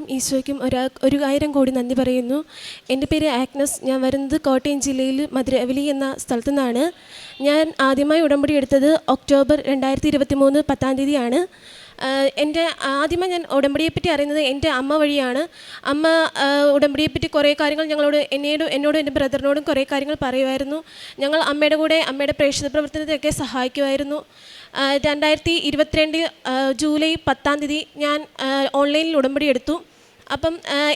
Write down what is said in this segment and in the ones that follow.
കർത്താവിനും ഈശോയ്ക്കും ഒരാ ഒരു ആയിരം കോടി നന്ദി പറയുന്നു. എന്റെ പേര് ആഗ്നസ്. ഞാൻ വരുന്നത് കോട്ടയം ജില്ലയിൽ മധുരവലി എന്ന സ്ഥലത്തു നിന്നാണ് ഞാൻ ആദ്യമായി ഉടമ്പടി എടുത്തത് ഒക്ടോബർ രണ്ടായിരത്തി ഇരുപത്തി മൂന്ന് പത്താം തീയതിയാണ്. എന്റെ ആദ്യമായി ഞാൻ ഉടമ്പടിയെപ്പറ്റി അറിയുന്നത് എന്റെ അമ്മ വഴിയാണ്. അമ്മ ഉടമ്പടിയെപ്പറ്റി കുറേ കാര്യങ്ങൾ ഞങ്ങളോട് എന്നോട് എന്നോടും എന്റെ ബ്രദറിനോടും കുറേ കാര്യങ്ങൾ പറയുമായിരുന്നു. ഞങ്ങൾ അമ്മയുടെ കൂടെ അമ്മയുടെ പ്രേക്ഷിത പ്രവർത്തനത്തെയൊക്കെ സഹായിക്കുമായിരുന്നു. രണ്ടായിരത്തി ഇരുപത്തിരണ്ട് ജൂലൈ പത്താം തീയതി ഞാൻ ഓൺലൈനിൽ ഉടമ്പടി എടുത്തു. അപ്പം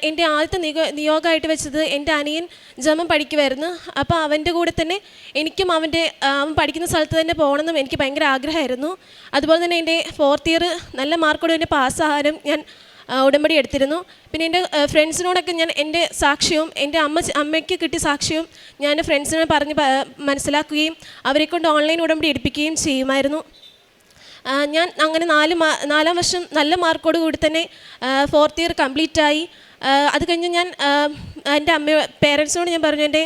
എന്റെ ആദ്യത്തെ നിക നിയോഗമായിട്ട് വെച്ചത് എന്റെ അനിയൻ ജർമ്മൻ പഠിക്കുമായിരുന്നു അപ്പോൾ അവന്റെ കൂടെ തന്നെ എനിക്കും അവന്റെ അവൻ പഠിക്കുന്ന സ്ഥലത്ത് തന്നെ പോകണമെന്നും എനിക്ക് ഭയങ്കര ആഗ്രഹമായിരുന്നു. അതുപോലെ തന്നെ എന്റെ ഫോർത്ത് ഇയർ നല്ല മാർക്കോടെ തന്നെ പാസ്സാകാനും ഞാൻ ഉടമ്പടി എടുത്തിരുന്നു. പിന്നെ എന്റെ ഫ്രണ്ട്സിനോടൊക്കെ ഞാൻ എന്റെ സാക്ഷ്യവും എന്റെ അമ്മ അമ്മയ്ക്ക് കിട്ടിയ സാക്ഷ്യവും ഞാൻ എന്റെ ഫ്രണ്ട്സിനെ പറഞ്ഞ് മനസ്സിലാക്കുകയും അവരെക്കൊണ്ട് ഓൺലൈൻ ഉടമ്പടി എടുപ്പിക്കുകയും ചെയ്യുമായിരുന്നു. ഞാൻ അങ്ങനെ നാല് നാലാം വർഷം നല്ല മാർക്കോട് കൂടി തന്നെ ഫോർത്ത് ഇയർ കംപ്ലീറ്റ് ആയി. അത് കഴിഞ്ഞ് ഞാൻ എന്റെ അമ്മ പേരൻസിനോട് ഞാൻ പറഞ്ഞു എന്റെ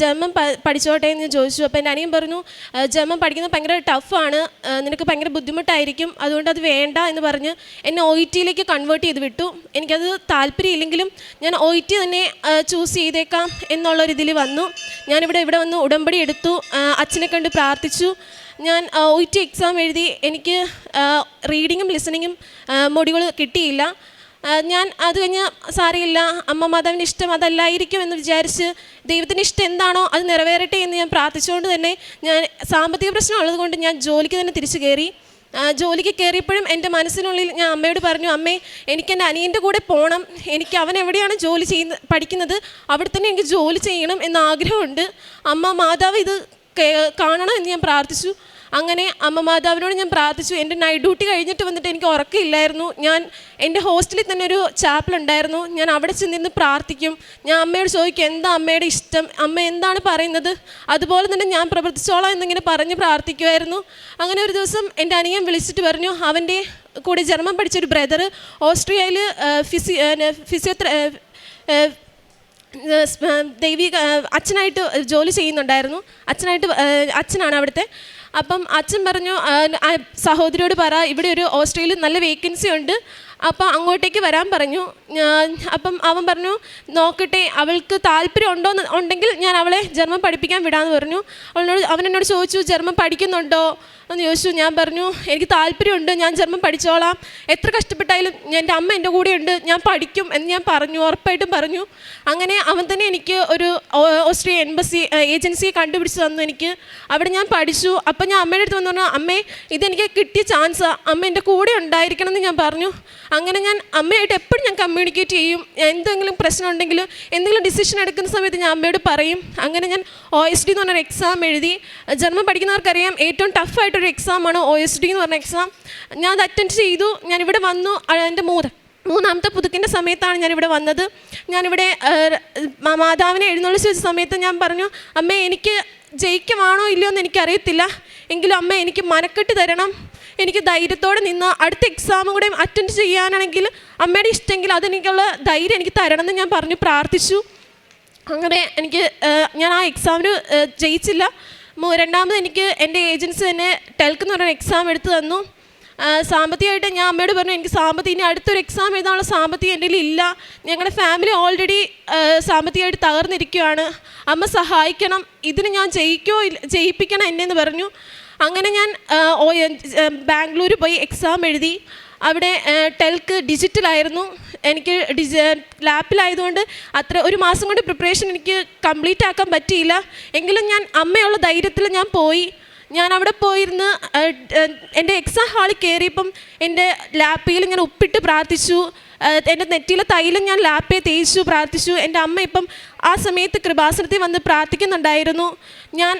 ജർമ്മൻ പഠിച്ചോട്ടെ എന്ന് ചോദിച്ചു. അപ്പോൾ എന്റെ അനിയൻ പറഞ്ഞു ജർമ്മൻ പഠിക്കുന്നത് ഭയങ്കര ടഫാണ് നിനക്ക് ഭയങ്കര ബുദ്ധിമുട്ടായിരിക്കും അതുകൊണ്ട് അത് വേണ്ട എന്ന് പറഞ്ഞ് എന്നെ ഒ ഇ ടിയിലേക്ക് കൺവേർട്ട് ചെയ്ത് വിട്ടു. എനിക്കത് താല്പര്യമില്ലെങ്കിലും ഞാൻ ഒ ഇ ടി തന്നെ ചൂസ് ചെയ്തേക്കാം എന്നുള്ളൊരിതിൽ വന്നു. ഞാനിവിടെ ഇവിടെ വന്ന് ഉടമ്പടി എടുത്തു. അച്ഛനെ കണ്ട് പ്രാർത്ഥിച്ചു. ഞാൻ ഒ ടി എക്സാം എഴുതി എനിക്ക് റീഡിങ്ങും ലിസണിങ്ങും മൊഡ്യൂൾ കിട്ടിയില്ല. ഞാൻ അത് കഴിഞ്ഞ് സാരമില്ല അമ്മ മാതാവിന്റെ ഇഷ്ടം അതല്ലായിരിക്കും എന്ന് വിചാരിച്ച് ദൈവത്തിന്റെ ഇഷ്ടം എന്താണോ അത് നിറവേറട്ടെ എന്ന് ഞാൻ പ്രാർത്ഥിച്ചുകൊണ്ട് തന്നെ ഞാൻ സാമ്പത്തിക പ്രശ്നം ഉള്ളതുകൊണ്ട് ഞാൻ ജോലിക്ക് തന്നെ തിരിച്ചു കയറി. ജോലിക്ക് കയറിയപ്പോഴും എന്റെ മനസ്സിനുള്ളിൽ ഞാൻ അമ്മയോട് പറഞ്ഞു അമ്മേ എനിക്ക് എന്റെ അനിയന്റെ കൂടെ പോകണം എനിക്ക് അവൻ എവിടെയാണ് ജോലി ചെയ്യുന്ന പഠിക്കുന്നത്? അവിടെ തന്നെ എനിക്ക് ജോലി ചെയ്യണം എന്ന ആഗ്രഹമുണ്ട്. അമ്മ മാതാവ് ഇത് കാണണം എന്ന് ഞാൻ പ്രാർത്ഥിച്ചു. അങ്ങനെ അമ്മ മാതാവിനോട് ഞാൻ പ്രാർത്ഥിച്ചു. എന്റെ നൈറ്റ് ഡ്യൂട്ടി കഴിഞ്ഞിട്ട് വന്നിട്ട് എനിക്ക് ഉറക്കമില്ലായിരുന്നു. ഞാൻ എന്റെ ഹോസ്റ്റലിൽ തന്നെ ഒരു ചാപ്പൽ ഉണ്ടായിരുന്നു. ഞാൻ അവിടെ ചെന്നിരുന്ന് പ്രാർത്ഥിക്കും. ഞാൻ അമ്മയോട് ചോദിക്കും എന്താ അമ്മയുടെ ഇഷ്ടം? അമ്മ എന്താണ് പറയുന്നത്? അതുപോലെ തന്നെ ഞാൻ പ്രവർത്തിച്ചോളാം എന്നിങ്ങനെ പറഞ്ഞ് പ്രാർത്ഥിക്കുമായിരുന്നു അങ്ങനെ ഒരു ദിവസം എന്റെ അനിയൻ വിളിച്ചിട്ട് പറഞ്ഞു അവന്റെ കൂടെ ജർമ്മൻ പഠിച്ചൊരു ബ്രദർ ഓസ്ട്രിയയിൽ ഫിസി ഫിസിയോത്ര ദൈവിക അച്ഛനായിട്ട് ജോലി ചെയ്യുന്നുണ്ടായിരുന്നു. അച്ഛനായിട്ട് അച്ഛനാണ് അവിടുത്തെ. അപ്പം അച്ഛൻ പറഞ്ഞു സഹോദരിയോട് പറ ഇവിടെ ഒരു ഓസ്ട്രേലിയയിൽ നല്ല വേക്കൻസി ഉണ്ട്. അപ്പം അങ്ങോട്ടേക്ക് വരാൻ പറഞ്ഞു. അപ്പം അവൻ പറഞ്ഞു നോക്കട്ടെ അവൾക്ക് താല്പര്യം ഉണ്ടോ ഉണ്ടെങ്കിൽ ഞാൻ അവളെ ജർമ്മൻ പഠിപ്പിക്കാൻ വിടാമെന്ന് പറഞ്ഞു. അവളോട് അവൻ എന്നോട് ചോദിച്ചു ജർമ്മൻ പഠിക്കുന്നുണ്ടോ? എന്ന് ചോദിച്ചു. ഞാൻ പറഞ്ഞു എനിക്ക് താല്പര്യമുണ്ട് ഞാൻ ജർമ്മൻ പഠിച്ചോളാം. എത്ര കഷ്ടപ്പെട്ടായാലും ഞാൻ- എന്റെ അമ്മ എന്റെ കൂടെയുണ്ട് ഞാൻ പഠിക്കും എന്ന് ഞാൻ പറഞ്ഞു ഉറപ്പായിട്ടും പറഞ്ഞു. അങ്ങനെ അവൻ തന്നെ എനിക്ക് ഒരു ഓസ്ട്രിയ എംബസി ഏജൻസിയെ കണ്ടുപിടിച്ച് തന്നു എനിക്ക്. അവിടെ ഞാൻ പഠിച്ചു. അപ്പം ഞാൻ അമ്മയുടെ അടുത്ത് വന്നു പറഞ്ഞു അമ്മേ ഇതെനിക്ക് കിട്ടിയ ചാൻസാണ് അമ്മ എന്റെ കൂടെ ഉണ്ടായിരിക്കണം എന്ന് ഞാൻ പറഞ്ഞു. അങ്ങനെ ഞാൻ അമ്മയായിട്ട് എപ്പോഴും ഞാൻ കമ്മ്യൂണിക്കേറ്റ് ചെയ്യും. എന്തെങ്കിലും പ്രശ്നം ഉണ്ടെങ്കിലും എന്തെങ്കിലും ഡിസിഷൻ എടുക്കുന്ന സമയത്ത് ഞാൻ അമ്മയോട് പറയും. അങ്ങനെ ഞാൻ ഒ എസ് ഡി എന്ന് പറഞ്ഞൊരു എക്സാം എഴുതി. ജർമ്മൻ പഠിക്കുന്നവർക്കറിയാം ഏറ്റവും ടഫായിട്ടൊരു എക്സാമാണ് ഒ എസ് ഡി എന്ന് പറഞ്ഞ എക്സാം ഞാൻ അത് അറ്റൻഡ് ചെയ്തു. ഞാൻ ഇവിടെ വന്നു. എന്റെ മൂന്ന് മൂന്നാമത്തെ പുതുക്കിന്റെ സമയത്താണ് ഞാനിവിടെ വന്നത്. ഞാനിവിടെ മാതാവിനെ എഴുന്നള്ളിച്ച് വെച്ച സമയത്ത് ഞാൻ പറഞ്ഞു അമ്മേ എനിക്ക് ജയിക്കുവാണോ ഇല്ലയോ എന്ന് എനിക്കറിയത്തില്ല. എങ്കിലും അമ്മ എനിക്ക് മനക്കെട്ട് തരണം. എനിക്ക് ധൈര്യത്തോടെ നിന്ന് അടുത്ത എക്സാമും കൂടെ അറ്റൻഡ് ചെയ്യാനാണെങ്കിൽ അമ്മയുടെ ഇഷ്ടമെങ്കിൽ അതെനിക്കുള്ള ധൈര്യം എനിക്ക് തരണമെന്ന് ഞാൻ പറഞ്ഞു പ്രാർത്ഥിച്ചു. അങ്ങനെ എനിക്ക് ഞാൻ ആ എക്സാമിന് ജയിച്ചില്ല. രണ്ടാമത് എനിക്ക് എന്റെ ഏജൻസി തന്നെ ടെൽക്ക് എന്ന് പറഞ്ഞ എക്സാം എടുത്തു തന്നു. സാമ്പത്തികമായിട്ട് ഞാൻ അമ്മയോട് പറഞ്ഞു എനിക്ക് സാമ്പത്തികം ഇനി അടുത്തൊരു എക്സാം എഴുതാനുള്ള സാമ്പത്തികം എന്റെ ഇല്ല. ഞങ്ങളുടെ ഫാമിലി ഓൾറെഡി സാമ്പത്തികമായിട്ട് തകർന്നിരിക്കുകയാണ്. അമ്മ സഹായിക്കണം. ഇതിന് ഞാൻ ജയിക്കോ ജയിപ്പിക്കണം എന്നെ എന്ന് പറഞ്ഞു. അങ്ങനെ ഞാൻ ബാംഗ്ലൂർ പോയി എക്സാം എഴുതി. അവിടെ ടെൽക്ക് ഡിജിറ്റലായിരുന്നു എനിക്ക് ഡിജ ലാപ്പിലായതുകൊണ്ട് അത്ര ഒരു മാസം കൊണ്ട് പ്രിപ്പറേഷൻ എനിക്ക് കംപ്ലീറ്റ് ആക്കാൻ പറ്റിയില്ല. എങ്കിലും ഞാൻ അമ്മയുള്ള ധൈര്യത്തിൽ ഞാൻ പോയി. ഞാൻ അവിടെ പോയിരുന്ന് എന്റെ എക്സാം ഹാളിൽ കയറിയപ്പം എന്റെ ലാപ്പിയിൽ ഞാൻ ഉപ്പിട്ട് പ്രാർത്ഥിച്ചു. എന്റെ നെറ്റിയിലെ തൈലം ഞാൻ ലാപ്പേ തേച്ചു പ്രാർത്ഥിച്ചു. എന്റെ അമ്മ ഇപ്പം ആ സമയത്ത് കൃപാസനത്തിൽ വന്ന് പ്രാർത്ഥിക്കുന്നുണ്ടായിരുന്നു. ഞാൻ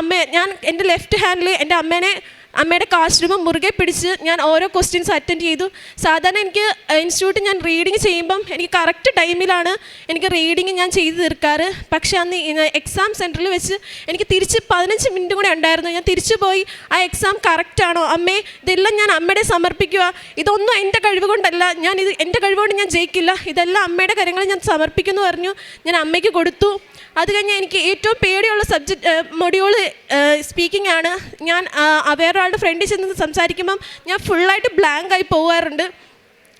അമ്മ ഞാൻ എന്റെ ലെഫ്റ്റ് ഹാൻഡിൽ എന്റെ അമ്മേനെ അമ്മയുടെ കാശുരൂപം മുറുകെ പിടിച്ച് ഞാൻ ഓരോ ക്വസ്റ്റ്യൻസ് അറ്റൻഡ് ചെയ്തു. സാധാരണ എനിക്ക് ഇൻസ്റ്റിറ്റ്യൂട്ടിൽ ഞാൻ റീഡിങ് ചെയ്യുമ്പം എനിക്ക് കറക്റ്റ് ടൈമിലാണ് എനിക്ക് റീഡിങ് ഞാൻ ചെയ്തു തീർക്കാറ്. പക്ഷേ അന്ന് എക്സാം സെന്ററിൽ വെച്ച് എനിക്ക് തിരിച്ച് പതിനഞ്ച് മിനിറ്റ് കൂടെ ഉണ്ടായിരുന്നു. ഞാൻ തിരിച്ചു പോയി ആ എക്സാം കറക്റ്റാണോ അമ്മേ ഇതെല്ലാം ഞാൻ അമ്മയുടെ സമർപ്പിക്കുക. ഇതൊന്നും എന്റെ കഴിവ് കൊണ്ടല്ല. ഞാൻ ഇത് എന്റെ കഴിവുകൊണ്ട് ഞാൻ ജയിക്കില്ല. ഇതെല്ലാം അമ്മയുടെ കാര്യങ്ങൾ ഞാൻ സമർപ്പിക്കുന്നു പറഞ്ഞു. ഞാൻ അമ്മയ്ക്ക് കൊടുത്തു. അത് കഴിഞ്ഞ് എനിക്ക് ഏറ്റവും പേടിയുള്ള സബ്ജക്റ്റ് മൊഡ്യൂൾ സ്പീക്കിംഗ് ആണ്. ഞാൻ വേറൊരാളുടെ ഫ്രണ്ടിൽ ചെന്ന് സംസാരിക്കുമ്പം ഞാൻ ഫുള്ളായിട്ട് ബ്ലാങ്ക് ആയി പോകാറുണ്ട്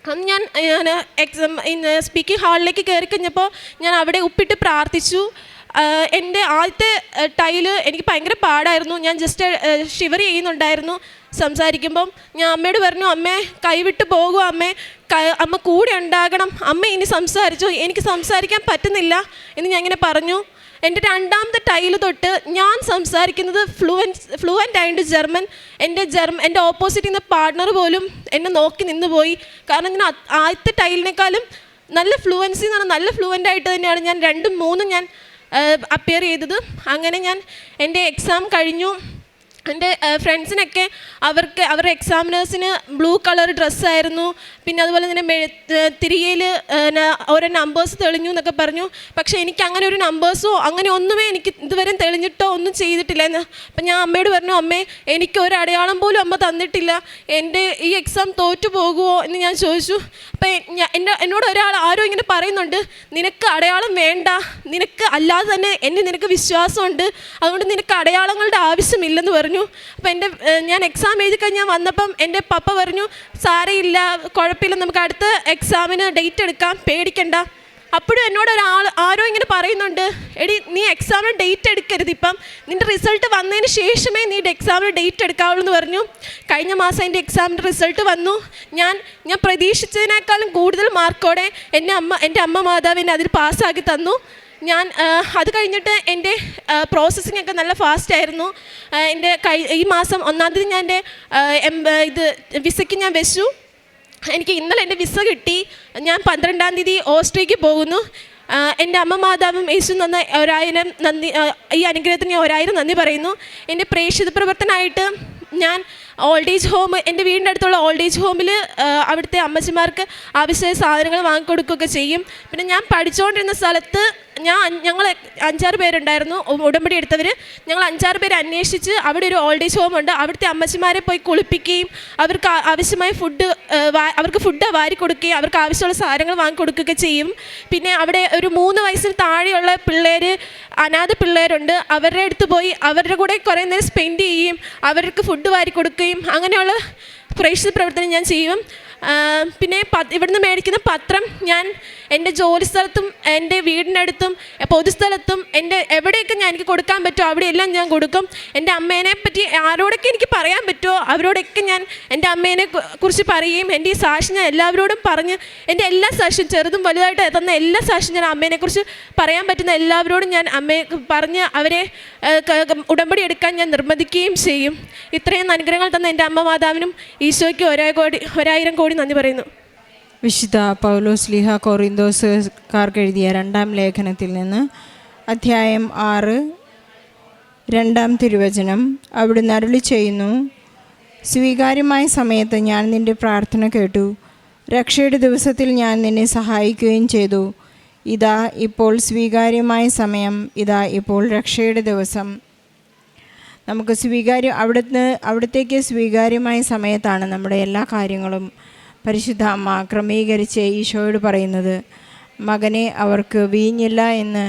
അന്ന് ഞാൻ ഞാൻ എക്സാം സ്പീക്കിംഗ് ഹാളിലേക്ക് കയറി കഴിഞ്ഞപ്പോൾ ഞാൻ അവിടെ ഉപ്പിട്ട് പ്രാർത്ഥിച്ചു. എന്റെ ആദ്യത്തെ ടൈൽ എനിക്ക് ഭയങ്കര പാടായിരുന്നു. ഞാൻ ജസ്റ്റ് ഷിവർ ചെയ്യുന്നുണ്ടായിരുന്നു സംസാരിക്കുമ്പം. ഞാൻ അമ്മയോട് പറഞ്ഞു അമ്മേ കൈവിട്ട് പോകുക അമ്മേ. അമ്മ കൂടെ ഉണ്ടാകണം. അമ്മ ഇനി സംസാരിച്ചു? എനിക്ക് സംസാരിക്കാൻ പറ്റുന്നില്ല. എന്ന് ഞാൻ ഇങ്ങനെ പറഞ്ഞു. എന്റെ രണ്ടാമത്തെ ടൈൽ തൊട്ട് ഞാൻ സംസാരിക്കുന്നത് ഫ്ലുവൻസ് ഫ്ലുവന്റ് ആയിട്ട് ജർമ്മൻ. എന്റെ ജർമ്മ എന്റെ ഓപ്പോസിറ്റ് നിന്ന് പാർട്ണർ പോലും എന്നെ നോക്കി നിന്ന് പോയി. കാരണം ഞാൻ ആദ്യത്തെ ടൈലിനേക്കാളും നല്ല ഫ്ലുവൻസി എന്ന് പറഞ്ഞാൽ നല്ല ഫ്ലുവന്റ് ആയിട്ട് തന്നെയാണ് ഞാൻ രണ്ടും മൂന്നും ഞാൻ അപ്പിയർ ചെയ്തത്. അങ്ങനെ ഞാൻ എന്റെ എക്സാം കഴിഞ്ഞു. എന്റെ ഫ്രണ്ട്സിനൊക്കെ അവർക്ക് അവരുടെ എക്സാമിനേഴ്സിന് ബ്ലൂ കളർ ഡ്രസ്സായിരുന്നു പിന്നെ അതുപോലെ തന്നെ മെഴു തിരികയിൽ ഓരോ നമ്പേഴ്സ് തെളിഞ്ഞു എന്നൊക്കെ പറഞ്ഞു. പക്ഷേ എനിക്ക് അങ്ങനെ ഒരു നമ്പേഴ്സോ അങ്ങനെ ഒന്നുമേ എനിക്ക് ഇതുവരെ തെളിഞ്ഞിട്ടോ ഒന്നും ചെയ്തിട്ടില്ല എന്ന് അപ്പം ഞാൻ അമ്മയോട് പറഞ്ഞു അമ്മേ എനിക്ക് ഒരു അടയാളം പോലും അമ്മ തന്നിട്ടില്ല. എന്റെ ഈ എക്സാം തോറ്റു പോകുമോ എന്ന് ഞാൻ ചോദിച്ചു. അപ്പം എന്റെ എന്നോട് ഒരാൾ ആരോ ഇങ്ങനെ പറയുന്നുണ്ട് നിനക്ക് അടയാളം വേണ്ട. നിനക്ക് അല്ലാതെ തന്നെ എന്നെ നിനക്ക് വിശ്വാസമുണ്ട്. അതുകൊണ്ട് നിനക്ക് അടയാളങ്ങളുടെ ആവശ്യമില്ലെന്ന് പറഞ്ഞു. അപ്പം എന്റെ ഞാൻ എക്സാം എഴുതി കഴിഞ്ഞാൽ വന്നപ്പം എന്റെ പപ്പ പറഞ്ഞു സാരയില്ല കുഴപ്പമില്ല നമുക്ക് അടുത്ത എക്സാമിന് ഡേറ്റ് എടുക്കാം പേടിക്കണ്ട. അപ്പോഴും എന്നോട് ഒരാൾ ആരോ ഇങ്ങനെ പറയുന്നുണ്ട് എടി നീ എക്സാമിന് ഡേറ്റ് എടുക്കരുത് ഇപ്പം. നിന്റെ റിസൾട്ട് വന്നതിന് ശേഷമേ നീ എക്സാമിന് ഡേറ്റ് എടുക്കാവുള്ളൂ എന്ന് പറഞ്ഞു. കഴിഞ്ഞ മാസം എന്റെ എക്സാമിന്റെ റിസൾട്ട് വന്നു. ഞാൻ ഞാൻ പ്രതീക്ഷിച്ചതിനേക്കാളും കൂടുതൽ മാർക്കോടെ എന്റെ അമ്മ എന്റെ അമ്മ മാതാവിനെ അതിൽ പാസ്സാക്കി തന്നു. ഞാൻ അത് കഴിഞ്ഞിട്ട് എന്റെ പ്രോസസ്സിംഗ് ഒക്കെ നല്ല ഫാസ്റ്റ് ആയിരുന്നു. എന്റെ കൈ ഈ മാസം ഒന്നാം തീയതി ഞാൻ എന്റെ ഇത് വിസയ്ക്ക് ഞാൻ വെച്ചു. എനിക്ക് ഇന്നലെ എന്റെ വിസ കിട്ടി. ഞാൻ പന്ത്രണ്ടാം തീയതി ഓസ്ട്രേലിയക്ക് പോകുന്നു. എന്റെ അമ്മ മാതാവും യേശു നന്ന ഒരായിരം നന്ദി ഈ അനുഗ്രഹത്തിന് ഞാൻ ഒരായിരം നന്ദി പറയുന്നു. എന്റെ പ്രേക്ഷിത പ്രവർത്തനമായിട്ട് ഞാൻ ഓൾഡ് ഏജ് ഹോം എന്റെ വീടിന്റെ അടുത്തുള്ള ഓൾഡ് ഏജ് ഹോമിൽ അവിടുത്തെ അമ്മച്ചിമാർക്ക് ആവശ്യമായ സാധനങ്ങൾ വാങ്ങിക്കൊടുക്കുകയൊക്കെ ചെയ്യും. പിന്നെ ഞാൻ പഠിച്ചുകൊണ്ടിരുന്ന സ്ഥലത്ത് ഞാൻ ഞങ്ങൾ അഞ്ചാറ് പേരുണ്ടായിരുന്നു. ഉടമ്പടി എടുത്തവർ ഞങ്ങൾ അഞ്ചാറ് പേര് അന്വേഷിച്ച് അവിടെ ഒരു ഓൾഡ് ഏജ് ഹോമുണ്ട് അവിടുത്തെ അമ്മച്ചിമാരെ പോയി കുളിപ്പിക്കുകയും അവർക്ക് ആവശ്യമായ ഫുഡ് അവർക്ക് ഫുഡ് വാരി കൊടുക്കുകയും അവർക്ക് ആവശ്യമുള്ള സാധനങ്ങൾ വാങ്ങിക്കൊടുക്കുകയൊക്കെ ചെയ്യും. പിന്നെ അവിടെ ഒരു മൂന്ന് വയസ്സിന് താഴെയുള്ള പിള്ളേർ അനാഥ പിള്ളേരുണ്ട്. അവരുടെ അടുത്ത് പോയി അവരുടെ കൂടെ കുറേ നേരം സ്പെൻഡ് ചെയ്യുകയും അവർക്ക് ഫുഡ് വാരി കൊടുക്കുകയും അങ്ങനെയുള്ള പ്രേക്ഷിത പ്രവർത്തനം ഞാൻ ചെയ്യും. പിന്നെ ഇവിടുന്ന് മേടിക്കുന്ന പത്രം ഞാൻ എന്റെ ജോലി സ്ഥലത്തും എന്റെ വീടിനടുത്തും പൊതുസ്ഥലത്തും എന്റെ എവിടെയൊക്കെ ഞാൻ എനിക്ക് കൊടുക്കാൻ പറ്റുമോ അവിടെയെല്ലാം ഞാൻ കൊടുക്കും. എന്റെ അമ്മേനെ പറ്റി ആരോടൊക്കെ എനിക്ക് പറയാൻ പറ്റുമോ അവരോടൊക്കെ ഞാൻ എന്റെ അമ്മേനെ കുറിച്ച് പറയുകയും എന്റെ ഈ സാക്ഷി ഞാൻ എല്ലാവരോടും പറഞ്ഞ് എന്റെ എല്ലാ സാക്ഷിയും ചെറുതും വലുതായിട്ട് തന്ന എല്ലാ സാക്ഷിയും ഞാൻ അമ്മേനെക്കുറിച്ച് പറയാൻ പറ്റുന്ന എല്ലാവരോടും ഞാൻ അമ്മയെ പറഞ്ഞ് അവരെ ഉടമ്പടി എടുക്കാൻ ഞാൻ നിർബന്ധിക്കുകയും ചെയ്യും. ഇത്രയും അനുഗ്രഹങ്ങൾ തന്ന എന്റെ അമ്മ മാതാവിനും ഈശോയ്ക്ക് ഒരേ കോടി ഒരായിരം കോടി നന്ദി പറയുന്നു. വിശുദ്ധ പൗലോസ് ലിഹ കൊറിന്തോസുകാർക്ക് എഴുതിയ രണ്ടാം ലേഖനത്തിൽ നിന്ന് അധ്യായം ആറ് രണ്ടാം തിരുവചനം. അവിടെ അരുളി ചെയ്യുന്നു സ്വീകാര്യമായ സമയത്ത് ഞാൻ നിന്റെ പ്രാർത്ഥന കേട്ടു. രക്ഷയുടെ ദിവസത്തിൽ ഞാൻ നിന്നെ സഹായിക്കുകയും ചെയ്തു. ഇതാ ഇപ്പോൾ സ്വീകാര്യമായ സമയം. ഇതാ ഇപ്പോൾ രക്ഷയുടെ ദിവസം. നമുക്ക് സ്വീകാര്യം അവിടുന്ന് അവിടത്തേക്ക് സ്വീകാര്യമായ സമയത്താണ് നമ്മുടെ എല്ലാ കാര്യങ്ങളും. പരിശുദ്ധ അമ്മ ക്രമീകരിച്ച് ഈശോയോട് പറയുന്നത് മകനെ അവർക്ക് വീഞ്ഞില്ല എന്ന്.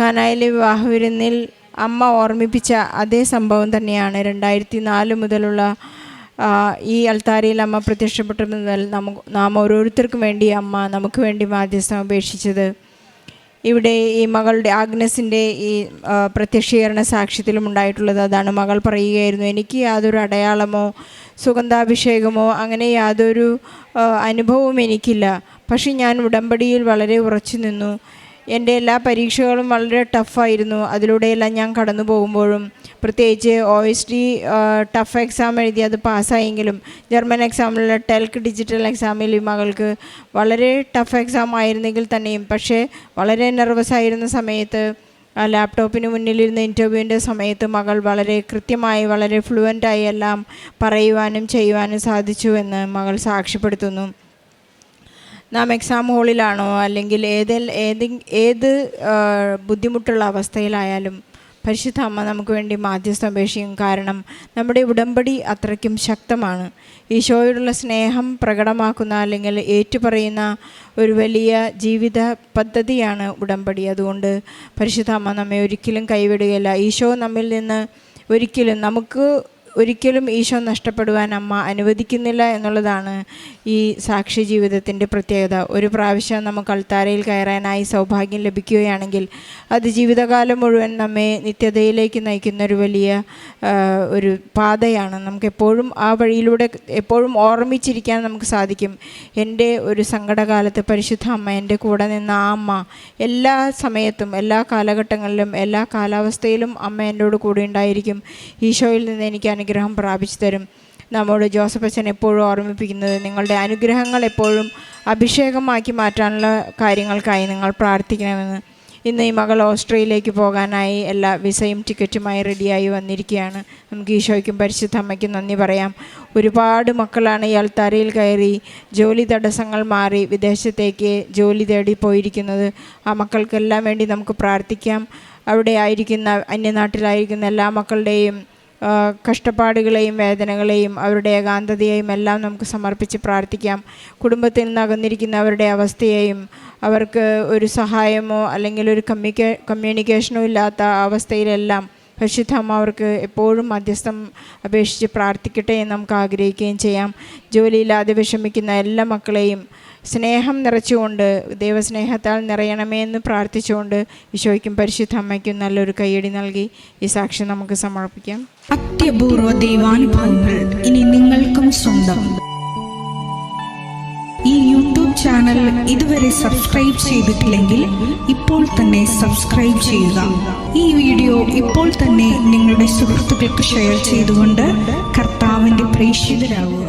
കാനായിലെ വിവാഹവിരുന്നിൽ അമ്മ ഓർമ്മിപ്പിച്ച അതേ സംഭവം തന്നെയാണ്. രണ്ടായിരത്തി നാല് മുതലുള്ള ഈ അൾത്താരയിൽ അമ്മ പ്രത്യക്ഷപ്പെട്ട നമുക്ക് നാം ഓരോരുത്തർക്കും വേണ്ടി അമ്മ നമുക്ക് വേണ്ടി മാധ്യസ്ഥം അപേക്ഷിച്ചത്. ഇവിടെ ഈ മകളുടെ ആഗ്നസിന്റെ ഈ പ്രത്യക്ഷീകരണ സാക്ഷ്യത്തിലും ഉണ്ടായിട്ടുള്ളത് അതാണ്. മകൾ പറയുകയായിരുന്നു എനിക്ക് യാതൊരു അടയാളമോ സുഗന്ധാഭിഷേകമോ അങ്ങനെ യാതൊരു അനുഭവവും എനിക്കില്ല. പക്ഷേ ഞാൻ ഉടമ്പടിയിൽ വളരെ ഉറച്ചു നിന്നു എന്റെ എല്ലാ പരീക്ഷകളും വളരെ ടഫായിരുന്നു അതിലൂടെയെല്ലാം ഞാൻ കടന്നു പോകുമ്പോഴും പ്രത്യേകിച്ച് O S D tough exam എഴുതി അത് പാസ്സായെങ്കിലും ജർമ്മൻ എക്സാമിലുള്ള ടെൽക്ക് ഡിജിറ്റൽ എക്സാമിൽ ഈ മകൾക്ക് വളരെ ടഫ് എക്സാം ആയിരുന്നെങ്കിൽ തന്നെയും പക്ഷേ വളരെ നെർവസ് ആയിരുന്ന സമയത്ത് ലാപ്ടോപ്പിന് മുന്നിലിരുന്ന ഇന്റർവ്യൂവിന്റെ സമയത്ത് മകൾ വളരെ കൃത്യമായി വളരെ ഫ്ലുവന്റായി എല്ലാം പറയുവാനും ചെയ്യുവാനും സാധിച്ചു എന്ന് മകൾ സാക്ഷ്യപ്പെടുത്തുന്നു. നാം എക്സാം ഹോളിലാണോ അല്ലെങ്കിൽ ഏതെ ഏതി ഏത് ബുദ്ധിമുട്ടുള്ള അവസ്ഥയിലായാലും പരിശുദ്ധ അമ്മ നമുക്ക് വേണ്ടി മാധ്യസ്ഥം അപേക്ഷിക്കും കാരണം നമ്മുടെ ഉടമ്പടി അത്രയ്ക്കും ശക്തമാണ്. ഈശോയോടുള്ള സ്നേഹം പ്രകടമാക്കുന്ന അല്ലെങ്കിൽ ഏറ്റുപറയുന്ന ഒരു വലിയ ജീവിത പദ്ധതിയാണ് ഉടമ്പടി. അതുകൊണ്ട് പരിശുദ്ധ അമ്മ നമ്മെ ഒരിക്കലും കൈവിടുകയില്ല. ഈശോ നമ്മിൽ നിന്ന് ഒരിക്കലും നമുക്ക് ഒരിക്കലും ഈശോ നഷ്ടപ്പെടുവാൻ അമ്മ അനുവദിക്കുന്നില്ല എന്നുള്ളതാണ് ഈ സാക്ഷി ജീവിതത്തിന്റെ പ്രത്യേകത. ഒരു പ്രാവശ്യം നമുക്ക് അൾത്താരയിൽ കയറാനായി സൗഭാഗ്യം ലഭിക്കുകയാണെങ്കിൽ അത് ജീവിതകാലം മുഴുവൻ നമ്മെ നിത്യതയിലേക്ക് നയിക്കുന്ന ഒരു വലിയ ഒരു പാതയാണ്. നമുക്ക് എപ്പോഴും ആ വഴിയിലൂടെ എപ്പോഴും ഓർമ്മിച്ചിരിക്കാൻ നമുക്ക് സാധിക്കും. എന്റെ ഒരു സങ്കടകാലത്ത് പരിശുദ്ധ അമ്മ എന്റെ കൂടെ നിന്ന ആ അമ്മ എല്ലാ സമയത്തും എല്ലാ കാലഘട്ടങ്ങളിലും എല്ലാ കാലാവസ്ഥയിലും അമ്മ എന്നോട് കൂടെ ഉണ്ടായിരിക്കും. ഈശോയിൽ നിന്ന് എനിക്ക് അനുഗ്രഹം പ്രാപിച്ചു തരും. നമ്മോട് ജോസഫ് അച്ഛൻ എപ്പോഴും ഓർമ്മിപ്പിക്കുന്നത് നിങ്ങളുടെ അനുഗ്രഹങ്ങൾ എപ്പോഴും അഭിഷേകമാക്കി മാറ്റാനുള്ള കാര്യങ്ങൾക്കായി നിങ്ങൾ പ്രാർത്ഥിക്കണമെന്ന്. ഇന്ന് ഈ മകൾ ഓസ്ട്രേലിയയിലേക്ക് പോകാനായി എല്ലാ വിസയും ടിക്കറ്റുമായി റെഡിയായി വന്നിരിക്കുകയാണ്. നമുക്ക് ഈശോയ്ക്കും പരിശുദ്ധ അമ്മയ്ക്കും നന്ദി പറയാം. ഒരുപാട് മക്കളാണ് ഇയാൾ അൾത്താരയിൽ കയറി ജോലി തടസ്സങ്ങൾ മാറി വിദേശത്തേക്ക് ജോലി തേടി പോയിരിക്കുന്നത്. ആ മക്കൾക്കെല്ലാം വേണ്ടി നമുക്ക് പ്രാർത്ഥിക്കാം. അവിടെ ആയിരിക്കുന്ന അന്യനാട്ടിലായിരിക്കുന്ന എല്ലാ മക്കളുടെയും കഷ്ടപ്പാടുകളെയും വേദനകളെയും അവരുടെ ഏകാന്തതയെയും എല്ലാം നമുക്ക് സമർപ്പിച്ച് പ്രാർത്ഥിക്കാം. കുടുംബത്തിൽ നിന്ന് അവസ്ഥയെയും അവർക്ക് ഒരു സഹായമോ അല്ലെങ്കിൽ ഒരു കമ്മ്യൂണിക്കേ കമ്മ്യൂണിക്കേഷനോ ഇല്ലാത്ത അവസ്ഥയിലെല്ലാം പരിശുദ്ധമ്മ അവർക്ക് എപ്പോഴും മധ്യസ്ഥം അപേക്ഷിച്ച് പ്രാർത്ഥിക്കട്ടെ എന്ന് നമുക്ക് ആഗ്രഹിക്കുകയും ചെയ്യാം. ജോലിയില്ലാതെ വിഷമിക്കുന്ന എല്ലാ മക്കളെയും സ്നേഹം നിറച്ചുകൊണ്ട് ദൈവസ്നേഹത്താൽ നിറയണമേ എന്ന് പ്രാർത്ഥിച്ചുകൊണ്ട് ഈശോയ്ക്കും പരിശുദ്ധ അമ്മയ്ക്കും നല്ലൊരു കയ്യടി നൽകി ഈ സാക്ഷ്യം നമുക്ക് സമർപ്പിക്കാം. അത്യപൂർവ ദൈവാനുഭവങ്ങൾ ഇനി നിങ്ങൾക്കും സ്വന്തം. ഈ യൂട്യൂബ് ചാനൽ ഇതുവരെ സബ്സ്ക്രൈബ് ചെയ്തിട്ടില്ലെങ്കിൽ ഇപ്പോൾ തന്നെ സബ്സ്ക്രൈബ് ചെയ്യുക. ഈ വീഡിയോ ഇപ്പോൾ തന്നെ നിങ്ങളുടെ സുഹൃത്തുക്കൾക്ക് ഷെയർ ചെയ്തുകൊണ്ട് കർത്താവിന്റെ പ്രേക്ഷിതരാകുക